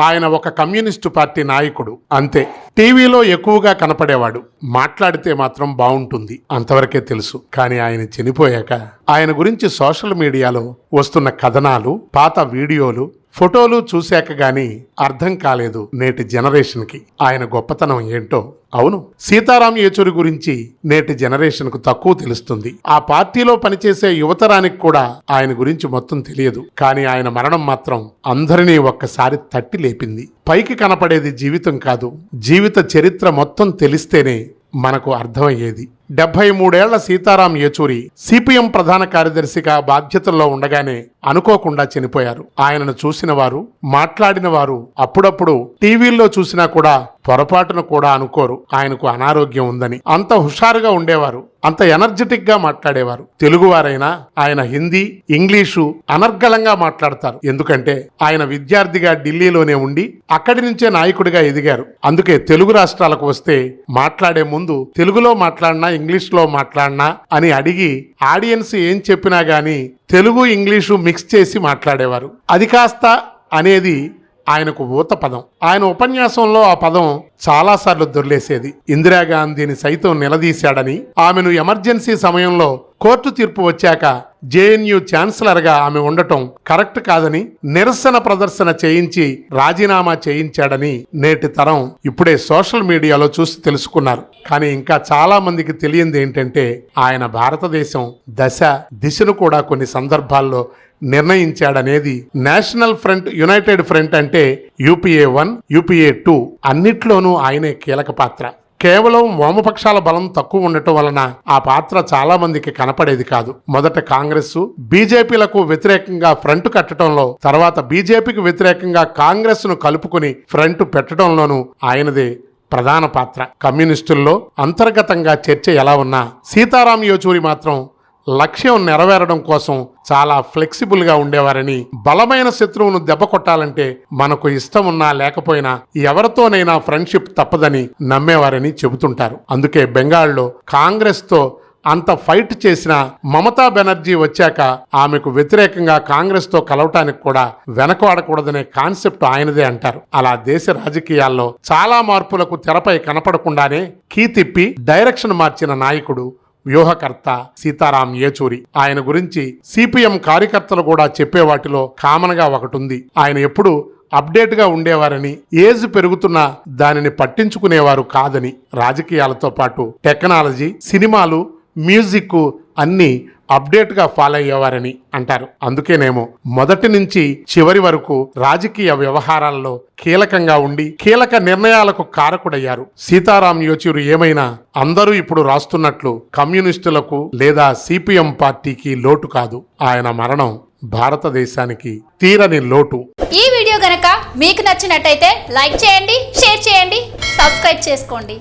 ఆయన ఒక communist party నాయకుడు అంతే. టీవీలో ఎక్కువగా కనపడేవాడు. మాట్లాడితే మాత్రం బాగుంటుంది అంతవరకే తెలుసు. కానీ ఆయన చనిపోయాక ఆయన గురించి సోషల్ మీడియాలో వస్తున్న కథనాలు పాత వీడియోలు ఫోటోలు చూశాక గాని అర్థం కాలేదు నేటి జనరేషన్కి. ఆయన గొప్పతనం ఏంటో? అవును. సీతారాం యేచూరి గురించి నేటి జనరేషన్కు తక్కువ తెలుస్తుంది. ఆ పార్టీలో పనిచేసే యువతరానికి కూడా ఆయన గురించి మొత్తం తెలియదు. కానీ ఆయన మరణం మాత్రం అందరినీ ఒక్కసారి తట్టి లేపింది. పైకి కనపడేది జీవితం కాదు. జీవిత చరిత్ర మొత్తం తెలిస్తేనే మనకు అర్థమయ్యేది. డెబ్బై మూడేళ్ళ సీతారాం యేచూరి సిపిఎం ప్రధాన కార్యదర్శిగా బాధ్యతల్లో ఉండగానే అనుకోకుండా చనిపోయారు. ఆయనను చూసిన వారు మాట్లాడిన వారు అప్పుడప్పుడు టీవీల్లో చూసినా కూడా పొరపాటును కూడా అనుకోరు. ఆయనకు అనారోగ్యం ఉందని. అంత హుషారుగా ఉండేవారు. అంత ఎనర్జెటిక్గా మాట్లాడేవారు. తెలుగువారైనా ఆయన హిందీ ఇంగ్లీషు అనర్గళంగా మాట్లాడతారు. ఎందుకంటే ఆయన విద్యార్థిగా ఢిల్లీలోనే ఉండి అక్కడి నుంచే నాయకుడిగా ఎదిగారు. అందుకే తెలుగు రాష్ట్రాలకు వస్తే మాట్లాడే ముందు తెలుగులో మాట్లాడినా ఇంగ్లీష్లో మాట్లాడినా అని అడిగి ఆడియన్స్ ఏం చెప్పినా కానీ తెలుగు ఇంగ్లీషు మిక్స్ చేసి మాట్లాడేవారు. అది కాస్త అనేది ఆయనకు ఊత పదం ఆయన ఉపన్యాసంలో ఆ పదం చాలాసార్లు దొర్లేసేది. ఇందిరాగాంధీని సైతం నిలదీశాడని ఆమెను ఎమర్జెన్సీ సమయంలో కోర్టు తీర్పు వచ్చాక జేఎన్యు ఛాన్సలర్గా ఆమె ఉండటం కరెక్ట్ కాదని నిరసన ప్రదర్శన చేయించి రాజీనామా చేయించాడని నేటి తరం ఇప్పుడే సోషల్ మీడియాలో చూసి తెలుసుకున్నారు. కానీ ఇంకా చాలా మందికి తెలియంది ఏంటంటే ఆయన భారతదేశం దశ దిశను కూడా కొన్ని సందర్భాల్లో నిర్ణయించాడనేది నేషనల్ ఫ్రంట్ యునైటెడ్ ఫ్రంట్ అంటే యూపీఏ వన్ యూపీఏ టూ అన్నిట్లోనూ ఆయనే కీలక పాత్ర. కేవలం వామపక్షాల బలం తక్కువ ఉండటం వలన ఆ పాత్ర చాలా మందికి కనపడేది కాదు. మొదట కాంగ్రెస్ బీజేపీలకు వ్యతిరేకంగా ఫ్రంట్ కట్టడంలో తర్వాత బీజేపీకి వ్యతిరేకంగా కాంగ్రెస్ను కలుపుకుని ఫ్రంట్ పెట్టడంలోనూ ఆయనదే ప్రధాన పాత్ర. కమ్యూనిస్టుల్లో అంతర్గతంగా చర్చ ఎలా ఉన్నా సీతారాం యోచూరి మాత్రం లక్ష్యం నెరవేరడం కోసం చాలా ఫ్లెక్సిబుల్గా ఉండేవారని బలమైన శత్రువును దెబ్బ కొట్టాలంటే మనకు ఇష్టం ఉన్నా లేకపోయినా ఎవరితోనైనా ఫ్రెండ్షిప్ తప్పదని నమ్మేవారని చెబుతుంటారు. అందుకే బెంగాల్లో కాంగ్రెస్తో అంత ఫైట్ చేసిన మమతా బెనర్జీ వచ్చాక ఆమెకు వ్యతిరేకంగా కాంగ్రెస్తో కలవటానికి కూడా వెనకవాడకూడదనే కాన్సెప్ట్ ఆయనదే అంటారు. అలా దేశ రాజకీయాల్లో చాలా మార్పులకు తెరపై కనపడకుండానే కీ తిప్పి డైరెక్షన్ మార్చిన నాయకుడు వ్యూహకర్త సీతారాం యేచూరి. ఆయన గురించి సిపిఎం కార్యకర్తలు కూడా చెప్పే వాటిలో కామన్గా ఒకటుంది. ఆయన ఎప్పుడు అప్డేట్గా ఉండేవారని ఏజ్ పెరుగుతున్నా దానిని పట్టించుకునేవారు కాదని. రాజకీయాలతో పాటు టెక్నాలజీ సినిమాలు మ్యూజిక్ అన్ని అప్డేట్గా ఫాలో అయ్యేవారని అంటారు. అందుకేనేమో మొదటి నుంచి చివరి వరకు రాజకీయ వ్యవహారాల్లో కీలకంగా ఉండి కీలక నిర్ణయాలకు కారకుడయ్యారు. సీతారాం యోచూరు ఏమైనా అందరూ ఇప్పుడు రాస్తున్నట్లు కమ్యూనిస్టులకు లేదా సిపిఎం పార్టీకి లోటు కాదు. ఆయన మరణం భారతదేశానికి తీరని లోటు. ఈ వీడియో గనక మీకు నచ్చినట్టయితే లైక్ చేయండి షేర్ చేయండి సబ్స్క్రైబ్ చేసుకోండి.